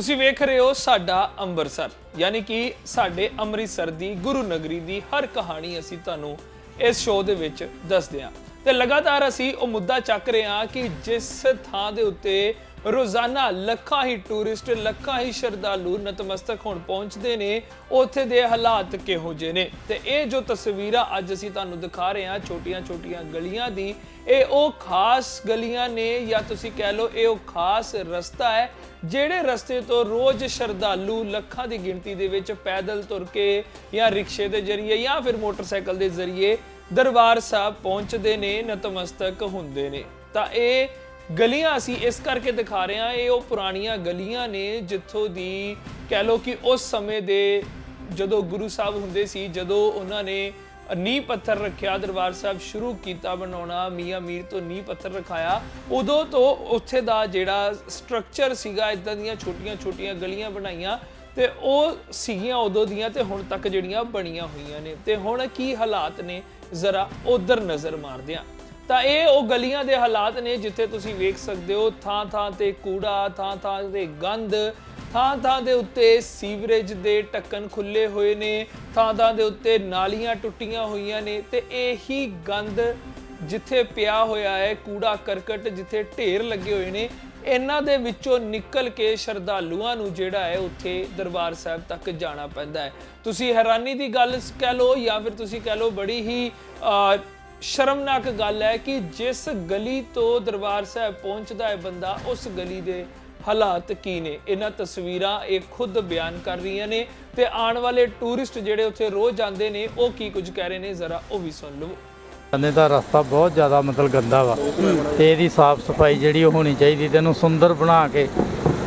ਤੁਸੀਂ ਵੇਖ ਰਹੇ ਹੋ ਸਾਡਾ ਅੰਮ੍ਰਿਤਸਰ, ਯਾਨੀ ਕਿ ਸਾਡੇ ਅੰਮ੍ਰਿਤਸਰ ਦੀ ਗੁਰੂ ਨਗਰੀ ਦੀ ਹਰ ਕਹਾਣੀ ਅਸੀਂ ਤੁਹਾਨੂੰ ਇਸ ਸ਼ੋਅ ਦੇ ਵਿੱਚ ਦੱਸਦੇ ਹਾਂ। ਤੇ ਲਗਾਤਾਰ ਅਸੀਂ ਉਹ ਮੁੱਦਾ ਚੱਕ ਰਹੇ ਹਾਂ ਕਿ ਜਿਸ ਥਾਂ ਦੇ ਉੱਤੇ ਰੋਜ਼ਾਨਾ ਲੱਖਾਂ ਹੀ ਟੂਰਿਸਟ, ਲੱਖਾਂ ਹੀ ਸ਼ਰਧਾਲੂ ਨਤਮਸਤਕ ਹੋਣ ਪਹੁੰਚਦੇ ਨੇ, ਉੱਥੇ ਦੇ ਹਾਲਾਤ ਕਿਹੋ ਜਿਹੇ ਨੇ? ਤੇ ਇਹ ਜੋ ਤਸਵੀਰਾਂ ਅੱਜ ਅਸੀਂ ਤੁਹਾਨੂੰ ਦਿਖਾ ਰਹੇ ਹਾਂ ਛੋਟੀਆਂ-ਛੋਟੀਆਂ ਗਲੀਆਂ ਦੀ, ਇਹ ਉਹ ਖਾਸ ਗਲੀਆਂ ਨੇ ਜਾਂ ਤੁਸੀਂ ਕਹਿ ਲਓ ਇਹ ਉਹ ਖਾਸ ਰਸਤਾ ਹੈ, ਜਿਹੜੇ ਰਸਤੇ ਤੋਂ ਰੋਜ਼ ਸ਼ਰਧਾਲੂ ਲੱਖਾਂ ਦੀ ਗਿਣਤੀ ਦੇ ਵਿੱਚ ਪੈਦਲ ਤੁਰ ਕੇ ਜਾਂ ਰਿਕਸ਼ੇ ਦੇ ਜ਼ਰੀਏ ਜਾਂ ਫਿਰ ਮੋਟਰਸਾਈਕਲ ਦੇ ਜ਼ਰੀਏ ਦਰਬਾਰ ਸਾਹਿਬ ਪਹੁੰਚਦੇ ਨੇ, ਨਤਮਸਤਕ ਹੁੰਦੇ ਨੇ। ਤਾਂ ਇਹ ਗਲੀਆਂ ਅਸੀਂ ਇਸ ਕਰਕੇ ਦਿਖਾ ਰਹੇ ਹਾਂ, ਇਹ ਉਹ ਪੁਰਾਣੀਆਂ ਗਲੀਆਂ ਨੇ ਜਿੱਥੋਂ ਦੀ ਕਹਿ ਲਓ ਕਿ ਉਸ ਸਮੇਂ ਦੇ ਜਦੋਂ ਗੁਰੂ ਸਾਹਿਬ ਹੁੰਦੇ ਸੀ, ਜਦੋਂ ਉਹਨਾਂ ਨੇ ਨੀਂਹ ਪੱਥਰ ਰੱਖਿਆ, ਦਰਬਾਰ ਸਾਹਿਬ ਸ਼ੁਰੂ ਕੀਤਾ ਬਣਾਉਣਾ, ਮੀਆਂ ਮੀਰ ਤੋਂ ਨੀਂਹ ਪੱਥਰ ਰਖਾਇਆ। ਉਦੋਂ ਤੋਂ ਉੱਥੇ ਦਾ ਜਿਹੜਾ ਸਟਰਕਚਰ ਸੀਗਾ ਇਦਾਂ ਦੀਆਂ ਛੋਟੀਆਂ-ਛੋਟੀਆਂ ਗਲੀਆਂ ਬਣਾਈਆਂ। ਤੇ ਉਹ ਸੀਗੀਆਂ ਉਦੋਂ ਦੀਆਂ ਤੇ ਹੁਣ ਤੱਕ ਜਿਹੜੀਆਂ ਬਣੀਆਂ ਹੋਈਆਂ ਨੇ। ਤੇ ਹੁਣ ਕੀ ਹਾਲਾਤ ਨੇ? ਜ਼ਰਾ ਉਧਰ ਨਜ਼ਰ ਮਾਰਦੇ ਹਾਂ। ਤਾਂ ਇਹ ਉਹ ਗਲੀਆਂ ਦੇ ਹਾਲਾਤ ਨੇ ਜਿੱਥੇ ਤੁਸੀਂ ਵੇਖ ਸਕਦੇ ਹੋ, ਥਾਂ ਥਾਂ ਤੇ ਕੂੜਾ, ਥਾਂ ਥਾਂ ਤੇ ਗੰਦ, ਥਾਂ ਥਾਂ ਦੇ ਉੱਤੇ ਸੀਵਰੇਜ ਦੇ ਢੱਕਣ ਖੁੱਲੇ ਹੋਏ ਨੇ, ਥਾਂ ਥਾਂ ਦੇ ਉੱਤੇ ਨਾਲੀਆਂ ਟੁੱਟੀਆਂ ਹੋਈਆਂ ਨੇ ਤੇ ਇਹੀ ਗੰਦ ਜਿੱਥੇ ਪਿਆ ਹੋਇਆ ਹੈ, ਕੂੜਾ ਕਰਕਟ ਜਿੱਥੇ ਢੇਰ ਲੱਗੇ ਹੋਏ ਨੇ ਇਹਨਾਂ ਦੇ ਵਿੱਚੋਂ ਨਿਕਲ ਕੇ ਸ਼ਰਧਾਲੂਆਂ ਨੂੰ ਜਿਹੜਾ ਹੈ ਉੱਥੇ ਦਰਬਾਰ ਸਾਹਿਬ ਤੱਕ ਜਾਣਾ ਪੈਂਦਾ ਹੈ। ਤੁਸੀਂ ਹੈਰਾਨੀ ਦੀ ਗੱਲ ਕਹਿ ਲਓ ਜਾਂ ਫਿਰ ਤੁਸੀਂ ਕਹਿ ਲਓ ਬੜੀ ਹੀ ਸ਼ਰਮਨਾਕ ਗੱਲ ਹੈ ਕਿ ਜਿਸ ਗਲੀ ਤੋਂ ਦਰਬਾਰ ਸਾਹਿਬ ਪਹੁੰਚਦਾ ਹੈ ਬੰਦਾ, ਉਸ ਗਲੀ ਦੇ ਹਾਲਾਤ ਕੀ ਨੇ? ਇਹਨਾਂ ਤਸਵੀਰਾਂ ਇਹ ਖੁਦ ਬਿਆਨ ਕਰ ਰਹੀਆਂ ਨੇ ਤੇ ਆਉਣ ਵਾਲੇ ਟੂਰਿਸਟ ਜਿਹੜੇ ਉੱਥੇ ਰੋਜ਼ ਜਾਂਦੇ ਨੇ, ਉਹ ਕੀ ਕੁਝ ਕਹਿ ਰਹੇ ਨੇ, ਜ਼ਰਾ ਉਹ ਵੀ ਸੁਣ ਲਵੋ। ਕਹਿੰਦੇ ਦਾ ਰਸਤਾ ਬਹੁਤ ਜ਼ਿਆਦਾ ਮਤਲਬ ਗੰਦਾ ਵਾ। ਤੇ ਇਹਦੀ ਸਾਫ਼ ਸਫ਼ਾਈ ਜਿਹੜੀ ਉਹ ਹੋਣੀ ਚਾਹੀਦੀ ਤੇ ਇਹਨੂੰ ਸੁੰਦਰ ਬਣਾ ਕੇ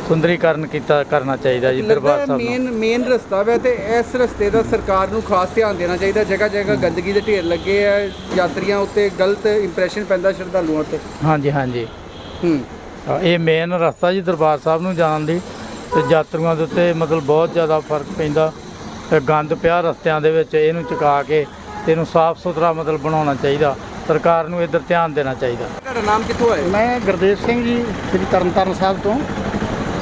ਸੁੰਦਰੀਕਰਨ ਕੀਤਾ ਕਰਨਾ ਚਾਹੀਦਾ ਜੀ ਦਰਬਾਰ ਸਾਹਿਬ ਮੇਨ ਮੇਨ ਰਸਤਾ ਵਾ ਤੇ ਇਸ ਰਸਤੇ ਦਾ ਸਰਕਾਰ ਨੂੰ ਖਾਸ ਧਿਆਨ ਦੇਣਾ ਚਾਹੀਦਾ। ਜਗ੍ਹਾ ਜਗ੍ਹਾ ਗੰਦਗੀ ਦੇ ਢੇਰ ਲੱਗੇ ਆ ਯਾਤਰੀਆਂ ਉੱਤੇ ਗਲਤ ਇੰਪ੍ਰੈਸ਼ਨ ਪੈਂਦਾ ਸ਼ਰਧਾਲੂਆਂ ਉੱਤੇ। ਹਾਂਜੀ ਹਾਂਜੀ। ਹੂੰ। ਤਾਂ ਇਹ ਮੇਨ ਰਸਤਾ ਜੀ ਦਰਬਾਰ ਸਾਹਿਬ ਨੂੰ ਜਾਣ ਦੀ ਤੇ ਯਾਤਰੀਆਂ ਦੇ ਉੱਤੇ ਮਤਲਬ ਬਹੁਤ ਜ਼ਿਆਦਾ ਫ਼ਰਕ ਪੈਂਦਾ। ਤੇ ਗੰਦ ਪਿਆ ਰਸਤਿਆਂ ਦੇ ਵਿੱਚ ਇਹਨੂੰ ਚੁਕਾ ਕੇ ਤੇ ਇਹਨੂੰ ਸਾਫ਼ ਸੁਥਰਾ ਮਤਲਬ ਬਣਾਉਣਾ ਚਾਹੀਦਾ। ਸਰਕਾਰ ਨੂੰ ਇੱਧਰ ਧਿਆਨ ਦੇਣਾ ਚਾਹੀਦਾ। ਤੁਹਾਡਾ ਨਾਮ ਕਿੱਥੋਂ ਹੈ ਮੈਂ ਗੁਰਦੇਵ ਸਿੰਘ ਜੀ ਸ੍ਰੀ ਤਰਨਤਾਰਨ ਸਾਹਿਬ ਤੋਂ।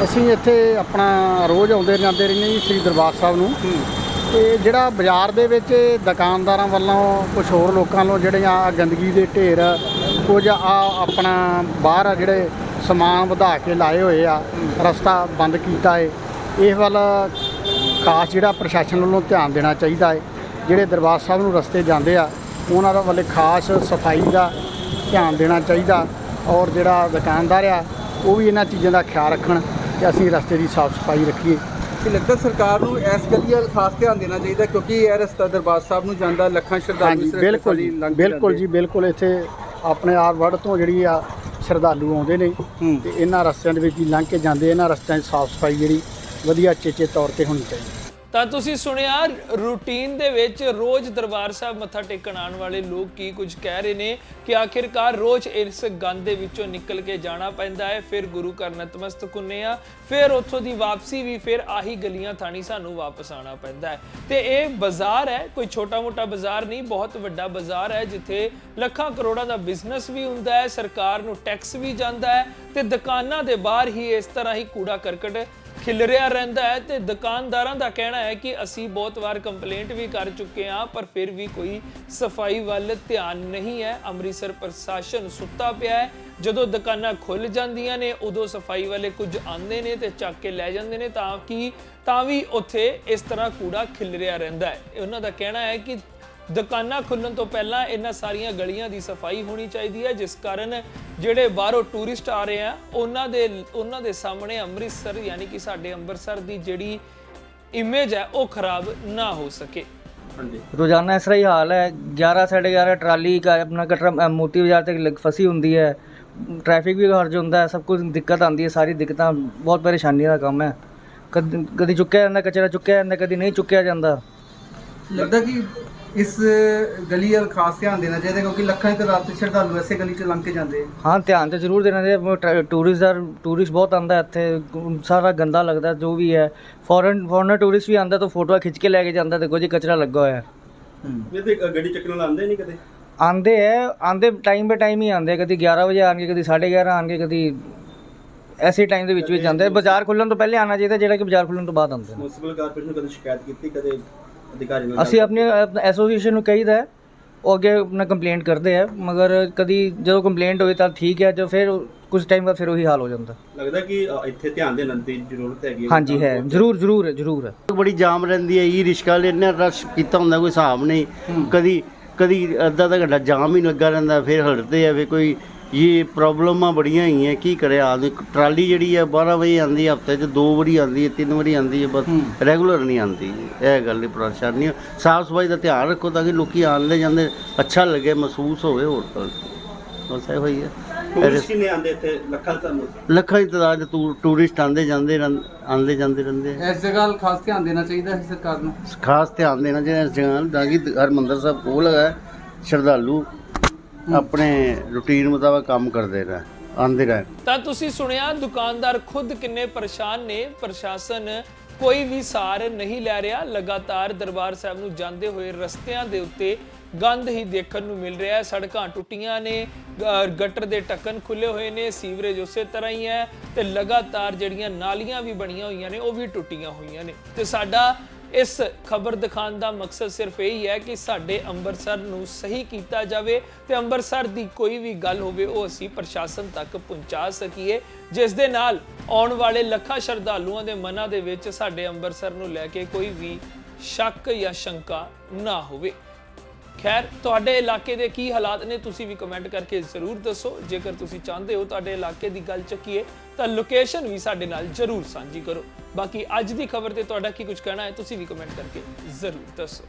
ਅਸੀਂ ਇੱਥੇ ਆਪਣਾ ਰੋਜ਼ ਆਉਂਦੇ ਜਾਂਦੇ ਰਹਿੰਦੇ ਜੀ ਸ੍ਰੀ ਦਰਬਾਰ ਸਾਹਿਬ ਨੂੰ। ਤੇ ਜਿਹੜਾ ਬਾਜ਼ਾਰ ਦੇ ਵਿੱਚ ਦੁਕਾਨਦਾਰਾਂ ਵੱਲੋਂ ਕੁਝ ਹੋਰ ਲੋਕਾਂ ਵੱਲੋਂ ਜਿਹੜੀਆਂ ਆਹ ਗੰਦਗੀ ਦੇ ਢੇਰ ਕੁਝ ਆ ਆਪਣਾ ਬਾਹਰ ਆ ਜਿਹੜੇ ਸਮਾਨ ਵਧਾ ਕੇ ਲਾਏ ਹੋਏ ਆ ਰਸਤਾ ਬੰਦ ਕੀਤਾ ਏ। ਇਸ ਵੱਲ ਖਾਸ ਜਿਹੜਾ ਪ੍ਰਸ਼ਾਸਨ ਵੱਲੋਂ ਧਿਆਨ ਦੇਣਾ ਚਾਹੀਦਾ ਏ। ਜਿਹੜੇ ਦਰਬਾਰ ਸਾਹਿਬ ਨੂੰ ਰਸਤੇ ਜਾਂਦੇ ਆ ਉਹਨਾਂ ਦਾ ਵੱਲੇ ਖਾਸ ਸਫ਼ਾਈ ਦਾ ਧਿਆਨ ਦੇਣਾ ਚਾਹੀਦਾ ਔਰ ਜਿਹੜਾ ਦੁਕਾਨਦਾਰ ਆ ਉਹ ਵੀ ਇਹਨਾਂ ਚੀਜ਼ਾਂ ਦਾ ਖਿਆਲ ਰੱਖਣ ਕਿ ਅਸੀਂ ਰਸਤੇ ਦੀ ਸਾਫ਼ ਸਫ਼ਾਈ ਰੱਖੀਏ ਕਿ ਲੱਗਦਾ ਸਰਕਾਰ ਨੂੰ ਇਸ ਗਲੀ ਵੱਲ ਖਾਸ ਧਿਆਨ ਦੇਣਾ ਚਾਹੀਦਾ ਕਿਉਂਕਿ ਇਹ ਰਸਤਾ ਦਰਬਾਰ ਸਾਹਿਬ ਨੂੰ ਜਾਂਦਾ ਲੱਖਾਂ ਸ਼ਰਧਾਲੂ ਇਸ ਬਿਲਕੁਲ ਜੀ ਬਿਲਕੁਲ। ਜੀ ਬਿਲਕੁਲ ਇੱਥੇ ਆਪਣੇ ਆਰ ਵੜ ਤੋਂ ਜਿਹੜੀ ਆ ਸ਼ਰਧਾਲੂ ਆਉਂਦੇ ਨੇ। ਤੇ ਇਹਨਾਂ ਰਸਤਿਆਂ ਦੇ ਵਿੱਚ ਹੀ ਲੰਘ ਕੇ ਜਾਂਦੇ ਇਹਨਾਂ ਰਸਤਿਆਂ ਦੀ ਸਾਫ਼ ਸਫ਼ਾਈ ਜਿਹੜੀ ਵਧੀਆ ਚੇਚੇ ਤੌਰ ਤੇ ਹੋਣੀ ਚਾਹੀਦੀ ਤਾਂ ਤੁਸੀਂ ਸੁਣਿਆ ਰੂਟੀਨ ਦੇ ਵਿੱਚ ਰੋਜ਼ ਦਰਬਾਰ ਸਾਹਿਬ ਮੱਥਾ ਟੇਕਣ ਆਉਣ ਵਾਲੇ ਲੋਕ ਕੀ ਕੁਝ ਕਹਿ ਰਹੇ ਨੇ ਕਿ ਆਖਿਰਕਾਰ ਰੋਜ਼ ਇਸ ਗੰਦ ਦੇ ਵਿੱਚੋਂ ਨਿਕਲ ਕੇ ਜਾਣਾ ਪੈਂਦਾ ਹੈ, ਫਿਰ ਗੁਰੂ ਘਰ ਨਤਮਸਤਕ ਹੁੰਨੇ ਆ, ਫਿਰ ਉੱਥੋਂ ਦੀ ਵਾਪਸੀ ਵੀ ਫਿਰ ਆਹੀ ਗਲੀਆਂ ਥਾਣੀ ਸਾਨੂੰ ਵਾਪਸ ਆਣਾ ਪੈਂਦਾ ਹੈ। ਤੇ ਇਹ ਬਾਜ਼ਾਰ ਹੈ, ਕੋਈ ਛੋਟਾ-ਮੋਟਾ ਬਾਜ਼ਾਰ ਨਹੀਂ, ਬਹੁਤ ਵੱਡਾ ਬਾਜ਼ਾਰ ਹੈ, ਜਿੱਥੇ ਲੱਖਾਂ ਕਰੋੜਾਂ ਦਾ ਬਿਜ਼ਨਸ ਵੀ ਹੁੰਦਾ ਹੈ, ਸਰਕਾਰ ਨੂੰ ਟੈਕਸ ਵੀ ਜਾਂਦਾ ਹੈ ਤੇ ਦੁਕਾਨਾਂ ਦੇ ਬਾਹਰ ਹੀ ਇਸ ਤਰ੍ਹਾਂ ਹੀ ਕੂੜਾ ਕਰਕਟ ਖਿਲਰਿਆ ਰਹਿੰਦਾ ਹੈ ਤੇ ਦੁਕਾਨਦਾਰਾਂ ਦਾ ਕਹਿਣਾ ਹੈ ਕਿ ਅਸੀਂ ਬਹੁਤ ਵਾਰ ਕੰਪਲੇਂਟ ਵੀ ਕਰ ਚੁੱਕੇ ਹਾਂ, ਪਰ ਫਿਰ ਵੀ ਕੋਈ ਸਫ਼ਾਈ ਵੱਲ ਧਿਆਨ ਨਹੀਂ ਹੈ। ਅੰਮ੍ਰਿਤਸਰ ਪ੍ਰਸ਼ਾਸਨ ਸੁੱਤਾ ਪਿਆ ਹੈ। ਜਦੋਂ ਦੁਕਾਨਾਂ ਖੁੱਲ ਜਾਂਦੀਆਂ ਨੇ, ਉਦੋਂ ਸਫ਼ਾਈ ਵਾਲੇ ਕੁਝ ਆਉਂਦੇ ਨੇ ਤੇ ਚੱਕ ਕੇ ਲੈ ਜਾਂਦੇ ਨੇ ਤਾਂ ਕਿ ਤਾਂ ਵੀ ਉੱਥੇ ਇਸ ਤਰ੍ਹਾਂ ਕੂੜਾ ਖਿਲਰਿਆ ਰਹਿੰਦਾ ਹੈ। ਉਹਨਾਂ ਦਾ ਕਹਿਣਾ ਹੈ ਕਿ ਦੁਕਾਨਾਂ ਖੁੱਲਣ ਤੋਂ ਪਹਿਲਾਂ ਇਹਨਾਂ ਸਾਰੀਆਂ ਗਲੀਆਂ ਦੀ ਸਫ਼ਾਈ ਹੋਣੀ ਚਾਹੀਦੀ ਹੈ ਜਿਸ ਕਾਰਨ ਜਿਹੜੇ ਬਾਹਰੋਂ ਟੂਰਿਸਟ ਆ ਰਹੇ ਆ ਉਹਨਾਂ ਦੇ ਉਹਨਾਂ ਦੇ ਸਾਹਮਣੇ ਅੰਮ੍ਰਿਤਸਰ ਯਾਨੀ ਕਿ ਸਾਡੇ ਅੰਮ੍ਰਿਤਸਰ ਦੀ ਜਿਹੜੀ ਇਮੇਜ ਹੈ ਉਹ ਖਰਾਬ ਨਾ ਹੋ ਸਕੇ। ਰੋਜ਼ਾਨਾ ਇਸ ਤਰ੍ਹਾਂ ਹੀ ਹਾਲ ਹੈ 11 11:30 ਟਰਾਲੀ ਆਪਣਾ ਕਟਰਾ ਮੋਤੀ ਬਾਜ਼ਾਰ ਤੱਕ ਫਸੀ ਹੁੰਦੀ ਹੈ। ਟ੍ਰੈਫਿਕ ਵੀ ਹਰਜ ਹੁੰਦਾ ਹੈ ਸਭ ਕੁਝ ਦਿੱਕਤ ਆਉਂਦੀ ਹੈ ਸਾਰੀ ਦਿੱਕਤਾਂ ਬਹੁਤ ਪਰੇਸ਼ਾਨੀ ਦਾ ਕੰਮ ਹੈ। ਕਦੀ ਚੁੱਕਿਆ ਜਾਂਦਾ ਕਚਰਾ ਚੁੱਕਿਆ ਜਾਂਦਾ ਕਦੀ ਨਹੀਂ ਚੁੱਕਿਆ ਜਾਂਦਾ। ਲੱਗਦਾ ਕਿ ਇਸ ਗਲੀ ਵੱਲ ਖਾਸ ਧਿਆਨ ਦੇਣਾ ਚਾਹੀਦਾ ਕਿਉਂਕਿ ਲੱਖਾਂ ਦੀ ਤਾਦਾਦ ਤੇ ਸ਼ਰਧਾਲੂ ਐਸੇ ਗਲੀ 'ਚ ਲੰਘ ਕੇ ਜਾਂਦੇ ਆ। ਹਾਂ ਧਿਆਨ ਤੇ ਜ਼ਰੂਰ ਦੇਣਾ ਚਾਹੀਦਾ ਟੂਰਿਸਟ ਦਾ ਟੂਰਿਸਟ ਬਹੁਤ ਆਂਦਾ ਇੱਥੇ ਸਾਰਾ ਗੰਦਾ ਲੱਗਦਾ ਜੋ ਵੀ ਹੈ। ਫੋਰਨ ਫੋਰਨਰ ਟੂਰਿਸਟ ਵੀ ਆਂਦਾ ਤਾਂ ਫੋਟੋਆਂ ਖਿੱਚ ਕੇ ਲੈ ਕੇ ਜਾਂਦਾ ਦੇਖੋ ਜੀ ਕਚਰਾ ਲੱਗਾ ਹੋਇਆ। ਹੈ। ਇਹ ਤੇ ਗੱਡੀ ਚੱਕਣ ਵਾਲਾ ਆਉਂਦੇ ਨਹੀਂ ਕਦੇ? ਆਂਦੇ ਹੈ ਆਂਦੇ ਟਾਈਮ ਬੇ ਟਾਈਮ ਹੀ ਆਂਦੇ ਕਦੀ 11 ਵਜੇ ਆਣਗੇ ਕਦੀ 11:30 ਆਣਗੇ ਕਦੀ ਐਸੇ ਟਾਈਮ ਦੇ ਵਿੱਚ ਵੀ ਜਾਂਦੇ। ਬਾਜ਼ਾਰ ਖੁੱਲਣ ਤੋਂ ਪਹਿਲੇ ਆਣਾ ਚਾਹੀਦਾ ਜਿਹੜਾ ਕਿ ਬਾਜ਼ਾਰ ਖੁੱਲਣ ਤੋਂ ਬਾਅਦ ਆਉਂਦੇ ਨੇ। ਮਿਊਨਿਸਪਲ ਕਾਰਪੋਰੇਸ਼ਨ ਨੂੰ ਕਦੇ ਸ਼ਿਕਾਇਤ ਕੀਤੀ ਕਦੇ ਅਧਿਕਾਰੀ ਅਸੀਂ ਆਪਣੀ ਐਸੋਸੀਏਸ਼ਨ ਨੂੰ ਕਹੀਦਾ ਹੈ। ਉਹ ਅੱਗੇ ਆਪਣਾ ਕੰਪਲੇਂਟ ਕਰਦੇ ਆ ਮਗਰ ਕਦੀ ਜਦੋਂ ਕੰਪਲੇਂਟ ਹੋਈ ਤਾਂ ਠੀਕ ਹੈ ਜੋ ਫਿਰ ਕੁਝ ਟਾਈਮ ਬਾਅਦ ਫਿਰ ਉਹੀ ਹਾਲ ਹੋ ਜਾਂਦਾ। ਲੱਗਦਾ ਕਿ ਇੱਥੇ ਧਿਆਨ ਦੇਣ ਦੀ ਜ਼ਰੂਰਤ ਹੈਗੀ ਹਾਂਜੀ ਹੈ। ਜ਼ਰੂਰ ਜ਼ਰੂਰ ਹੈ ਜ਼ਰੂਰ। ਹੈ ਬੜੀ ਜਾਮ ਰਹਿੰਦੀ ਹੈ ਈ ਰਿਸ਼ਕਾ ਵਾਲੇ ਇੰਨਾ ਰਸ਼ ਕੀਤਾ ਹੁੰਦਾ ਕੋਈ ਹਿਸਾਬ ਨਹੀਂ। ਕਦੀ ਕਦੀ ਅੱਧਾ ਅੱਧਾ ਘੰਟਾ ਜਾਮ ਹੀ ਲੱਗਾ ਰਹਿੰਦਾ ਫਿਰ ਹਟਦੇ ਆ ਫਿਰ ਕੋਈ ਇਹ ਪ੍ਰੋਬਲਮਾਂ ਬੜੀਆਂ ਹੈਗੀਆਂ ਕੀ ਕਰੇ ਆਦਮੀ ਟਰਾਲੀ ਜਿਹੜੀ ਹੈ 12 ਵਜੇ ਆਉਂਦੀ ਹੈ ਹਫ਼ਤੇ 'ਚ ਦੋ ਵਾਰੀ ਆਉਂਦੀ ਹੈ ਤਿੰਨ ਵਾਰੀ ਆਉਂਦੀ ਹੈ ਬਸ ਰੈਗੂਲਰ ਨਹੀਂ ਆਉਂਦੀ। ਇਹ ਗੱਲ ਦੀ ਪਰੇਸ਼ਾਨੀ ਹੈ। ਸਾਫ਼ ਸਫ਼ਾਈ ਦਾ ਧਿਆਨ ਰੱਖੋ ਤਾਂ ਕਿ ਲੋਕੀ ਆਉਂਦੇ ਜਾਂਦੇ ਅੱਛਾ ਲੱਗੇ ਮਹਿਸੂਸ ਹੋਵੇ ਹੋਰ ਤਾਂ। ਬਸ ਇਹੋ ਹੀ ਹੈ। ਟੂਰਿਸਟ ਕਿੰਨੇ ਆਉਂਦੇ ਇੱਥੇ? ਲੱਖਾਂ ਤੁਹਾਨੂੰ ਲੱਖਾਂ ਦੀ ਤਾਦਾਦ 'ਚ ਟੂ- ਟੂਰਿਸਟ ਆਉਂਦੇ ਜਾਂਦੇ ਰਹਿੰ- ਆਉਂਦੇ ਜਾਂਦੇ ਰਹਿੰਦੇ ਆ। ਇਸ ਜਗ੍ਹਾ ਵੱਲ ਖਾਸ ਧਿਆਨ ਦੇਣਾ ਚਾਹੀਦਾ ਹੈ ਸਰਕਾਰ ਨੂੰ? ਖਾਸ ਧਿਆਨ ਦੇਣਾ ਚਾਹੀਦਾ ਇਸ ਜਗ੍ਹਾ ਨੂੰ ਤਾਂ ਕਿ ਹਰਮੰਦਰ ਸਾਹਿਬ ਕੋਲ ਹੈ ਸ਼ਰਧਾਲੂ ਆਪਣੇ ਰੁਟੀਨ ਮੁਤਾਬਕ ਕੰਮ ਕਰਦੇ ਰਹਿਣ ਆਉਂਦੇ ਰਹਿਣ ਤਾਂ ਤੁਸੀਂ ਸੁਣਿਆ ਦੁਕਾਨਦਾਰ ਖੁਦ ਕਿੰਨੇ ਪਰੇਸ਼ਾਨ ਨੇ। ਪ੍ਰਸ਼ਾਸਨ ਕੋਈ ਵੀ ਸਾਰ ਨਹੀਂ ਲੈ ਰਿਹਾ। ਲਗਾਤਾਰ ਦਰਬਾਰ ਸਾਹਿਬ ਨੂੰ ਜਾਂਦੇ ਹੋਏ ਰਸਤਿਆਂ ਦੇ ਉੱਤੇ ਗੰਦ ਹੀ ਦੇਖਣ ਨੂੰ ਮਿਲ ਰਿਹਾ ਹੈ। ਸੜਕਾਂ ਟੁੱਟੀਆਂ ਨੇ ਗਟਰ ਦੇ ਟੱਕਣ ਖੁੱਲੇ ਹੋਏ ਨੇ ਸੀਵਰੇਜ ਉਸੇ ਤਰ੍ਹਾਂ ਹੀ ਹੈ ਤੇ ਲਗਾਤਾਰ ਜਿਹੜੀਆਂ ਨਾਲੀਆਂ ਵੀ ਬਣੀਆਂ ਹੋਈਆਂ ਨੇ ਉਹ ਵੀ ਟੁੱਟੀਆਂ ਹੋਈਆਂ ਨੇ। ਤੇ ਸਾਡਾ ਇਸ ਖਬਰ ਦਿਖਾਉਣ ਦਾ ਮਕਸਦ ਸਿਰਫ ਇਹ ਹੀ ਹੈ ਕਿ ਸਾਡੇ ਅੰਮ੍ਰਿਤਸਰ ਨੂੰ ਸਹੀ ਕੀਤਾ ਜਾਵੇ ਤੇ ਅੰਮ੍ਰਿਤਸਰ ਦੀ ਕੋਈ ਵੀ ਗੱਲ ਹੋਵੇ, ਉਹ ਅਸੀਂ ਪ੍ਰਸ਼ਾਸਨ ਤੱਕ ਪਹੁੰਚਾ ਸਕੀਏ, ਜਿਸ ਦੇ ਨਾਲ ਆਉਣ ਵਾਲੇ ਲੱਖਾਂ ਸ਼ਰਧਾਲੂਆਂ ਦੇ ਮਨਾਂ ਦੇ ਵਿੱਚ ਸਾਡੇ ਅੰਮ੍ਰਿਤਸਰ ਨੂੰ ਲੈ ਕੇ ਕੋਈ ਵੀ ਸ਼ੱਕ ਜਾਂ ਸ਼ੰਕਾ ਨਾ ਹੋਵੇ। ਖੈਰ, ਤੁਹਾਡੇ ਇਲਾਕੇ ਦੇ ਕੀ ਹਾਲਾਤ ਨੇ, ਤੁਸੀਂ ਵੀ ਕਮੈਂਟ ਕਰਕੇ ਜ਼ਰੂਰ ਦੱਸੋ। ਜੇਕਰ ਤੁਸੀਂ ਚਾਹੁੰਦੇ ਹੋ ਤੁਹਾਡੇ ਇਲਾਕੇ ਦੀ ਗੱਲ ਚੱਕੀਏ, ਤਾਂ ਲੋਕੇਸ਼ਨ ਵੀ ਸਾਡੇ ਨਾਲ ਜ਼ਰੂਰ ਸਾਂਝੀ ਕਰੋ। ਬਾਕੀ ਅੱਜ ਦੀ ਖਬਰ ਤੇ ਤੁਹਾਡਾ ਕੀ ਕੁਝ ਕਹਿਣਾ ਹੈ, ਤੁਸੀਂ ਵੀ ਕਮੈਂਟ ਕਰਕੇ ਜ਼ਰੂਰ ਦੱਸੋ।